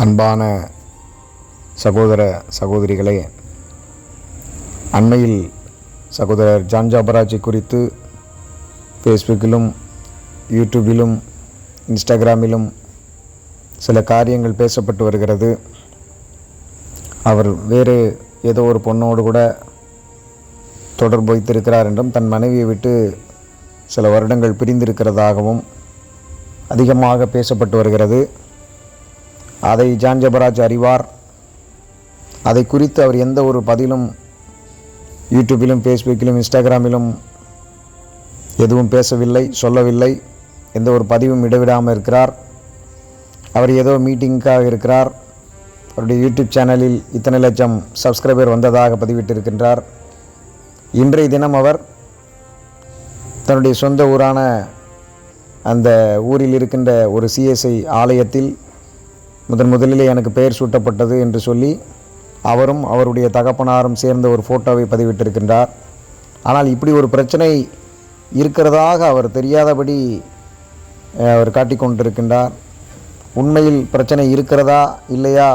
அன்பான சகோதர சகோதரிகளே அண்மையில் சகோதரர் ஜான் ஜாபராஜி குறித்து ஃபேஸ்புக்கிலும் யூடியூபிலும் இன்ஸ்டாகிராமிலும் சில காரியங்கள் பேசப்பட்டு வருகிறது. அவர் வேறு ஏதோ ஒரு பொண்ணோடு கூட தொடர்பு வைத்திருக்கிறார் என்றும் தன் மனைவியை விட்டு சில வருடங்கள் பிரிந்திருக்கிறதாகவும் அதிகமாக பேசப்பட்டு வருகிறது. அதை ஜான்ஜபராஜ் அறிவார். அதை குறித்து அவர் எந்த ஒரு பதிலும் யூடியூப்பிலும் ஃபேஸ்புக்கிலும் இன்ஸ்டாகிராமிலும் எதுவும் பேசவில்லை சொல்லவில்லை. எந்த ஒரு பதிவும் இடைவிடாமல் இருக்கிறார். அவர் ஏதோ மீட்டிங்காக இருக்கிறார். அவருடைய யூடியூப் சேனலில் இத்தனை லட்சம் சப்ஸ்கிரைபர் வந்ததாக பதிவிட்டிருக்கின்றார். இன்றைய தினம் அவர் தன்னுடைய சொந்த ஊரான அந்த ஊரில் இருக்கின்ற ஒரு சிஎஸ்ஐ ஆலயத்தில் முதன் முதலிலே எனக்கு பெயர் சூட்டப்பட்டது என்று சொல்லி அவரும் அவருடைய தகப்பனாரும் சேர்ந்த ஒரு ஃபோட்டோவை பதிவிட்டிருக்கின்றார். ஆனால் இப்படி ஒரு பிரச்சனை இருக்கிறதாக அவர் தெரியாதபடி அவர் காட்டிக்கொண்டிருக்கின்றார் உண்மையில் பிரச்சனை இருக்கிறதா இல்லையா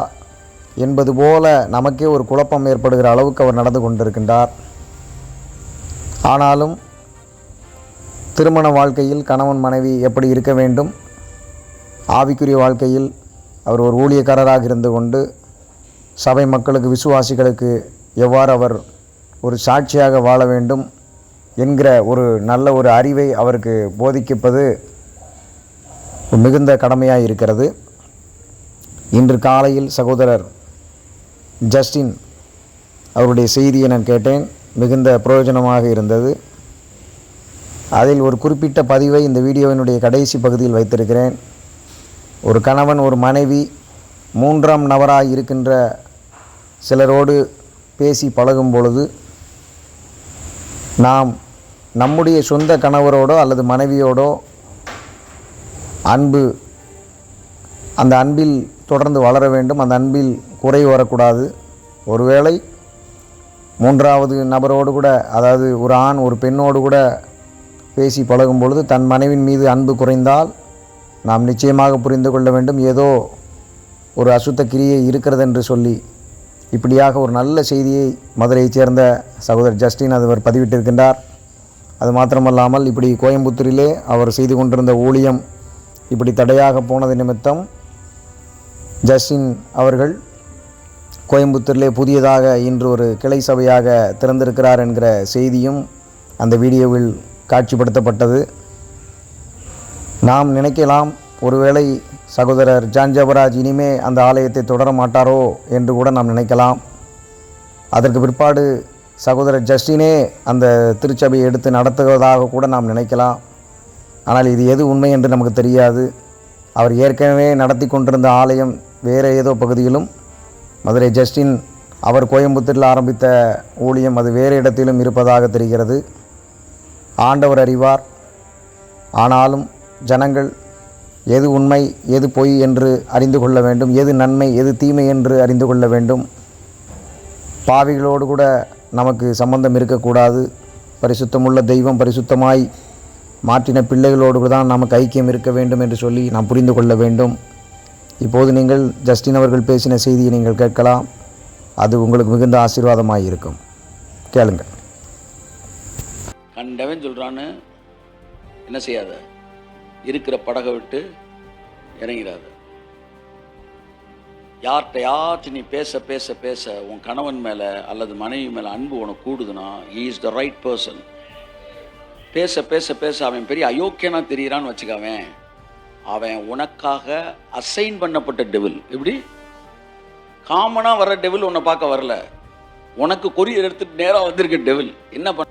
என்பது போல நமக்கே ஒரு குழப்பம் ஏற்படுகிற அளவுக்கு அவர் நடந்து கொண்டிருக்கின்றார். ஆனாலும் திருமண வாழ்க்கையில் கணவன் மனைவி எப்படி இருக்க வேண்டும் ஆவிக்குரிய வாழ்க்கையில் அவர் ஒரு ஊழியக்காரராக இருந்து கொண்டு சபை மக்களுக்கு விசுவாசிகளுக்கு எவ்வாறு அவர் ஒரு சாட்சியாக வாழ வேண்டும் என்கிற ஒரு நல்ல ஒரு அறிவை அவருக்கு போதிக்கப்பது மிகுந்த கடமையாக இருக்கிறது. இன்று காலையில் சகோதரர் ஜஸ்டின் அவருடைய செய்தியை நான் கேட்டேன். மிகுந்த பிரயோஜனமாக இருந்தது. அதில் ஒரு குறிப்பிட்ட பதிவை இந்த வீடியோவினுடைய கடைசி பகுதியில் வைத்திருக்கிறேன். ஒரு கணவன் ஒரு மனைவி மூன்றாம் நபராக இருக்கின்ற சிலரோடு பேசி பழகும் பொழுது நாம் நம்முடைய சொந்த கணவரோடோ அல்லது மனைவியோடோ அன்பு அந்த அன்பில் தொடர்ந்து வளர வேண்டும். அந்த அன்பில் குறை வரக்கூடாது. ஒருவேளை மூன்றாவது நபரோடு கூட அதாவது ஒரு ஆண் ஒரு பெண்ணோடு கூட பேசி பழகும் பொழுது தன் மனைவின் மீது அன்பு குறைந்தால் நாம் நிச்சயமாக புரிந்து கொள்ள வேண்டும் ஏதோ ஒரு அசுத்த கிரியை இருக்கிறது என்று சொல்லி இப்படியாக ஒரு நல்ல செய்தியை மதுரையைச் சேர்ந்த சகோதரர் ஜஸ்டின் அவர் பதிவிட்டிருக்கின்றார். அது மாத்திரமல்லாமல் இப்படி கோயம்புத்தூரிலே அவர் செய்து கொண்டிருந்த ஊழியம் இப்படி தடையாக போனது நிமித்தம் ஜஸ்டின் அவர்கள் கோயம்புத்தூரிலே புதியதாக இன்று ஒரு கிளை சபையாக திறந்திருக்கிறார் என்கிற செய்தியும் அந்த வீடியோவில் காட்சிப்படுத்தப்பட்டது. நாம் நினைக்கலாம் ஒருவேளை சகோதரர் ஜான்ஜபராஜ் இனிமே அந்த ஆலயத்தை தொடர மாட்டாரோ என்று கூட நாம் நினைக்கலாம். அதற்கு பிற்பாடு சகோதரர் ஜஸ்டினே அந்த திருச்சபையை எடுத்து நடத்துவதாக கூட நாம் நினைக்கலாம். ஆனால் இது எது உண்மை என்று நமக்கு தெரியாது. அவர் ஏற்கனவே நடத்தி கொண்டிருந்த ஆலயம் வேறு ஏதோ பகுதியிலும் மதுரை ஜஸ்டின் அவர் கோயம்புத்தூரில் ஆரம்பித்த ஊழியம் அது வேறு இடத்திலும் இருப்பதாக தெரிகிறது. ஆண்டவர் அறிவார். ஆனாலும் ஜனங்கள் எது உண்மை எது பொய் என்று அறிந்து கொள்ள வேண்டும் எது நன்மை எது தீமை என்று அறிந்து கொள்ள வேண்டும். பாவிகளோடு கூட நமக்கு சம்பந்தம் இருக்கக்கூடாது. பரிசுத்தமுள்ள தெய்வம் பரிசுத்தமாய் மாற்றின பிள்ளைகளோடு தான் நமக்கு ஐக்கியம் இருக்க வேண்டும் என்று சொல்லி நாம் புரிந்து கொள்ள வேண்டும். இப்போது நீங்கள் ஜஸ்டின் அவர்கள் பேசின செய்தியை நீங்கள் கேட்கலாம். அது உங்களுக்கு மிகுந்த ஆசீர்வாதமாக இருக்கும். கேளுங்கள். கண்டவன் சொல்கிறான்னு என்ன செய்யாத? இருக்கிற படகை விட்டு இறங்கிறாத யார்கிட்டயாச்சும் நீ பேச பேச பேச உன் கணவன் மேலே அல்லது மனைவி மேலே அன்பு உனக்கு கூடுதுன்னா இஸ் த ரைட் பர்சன் பேச பேச பேச அவன் பெரிய அயோக்கியனா தெரியிறான்னு வச்சுக்கவன் அவன் உனக்காக அசைன் பண்ணப்பட்ட டெவில் எப்படி? காமனாக வர டெவில் உன்னை பார்க்க வரல. உனக்கு கொரியர் எடுத்துட்டு நேராக வந்திருக்க டெவில் என்ன பண்ண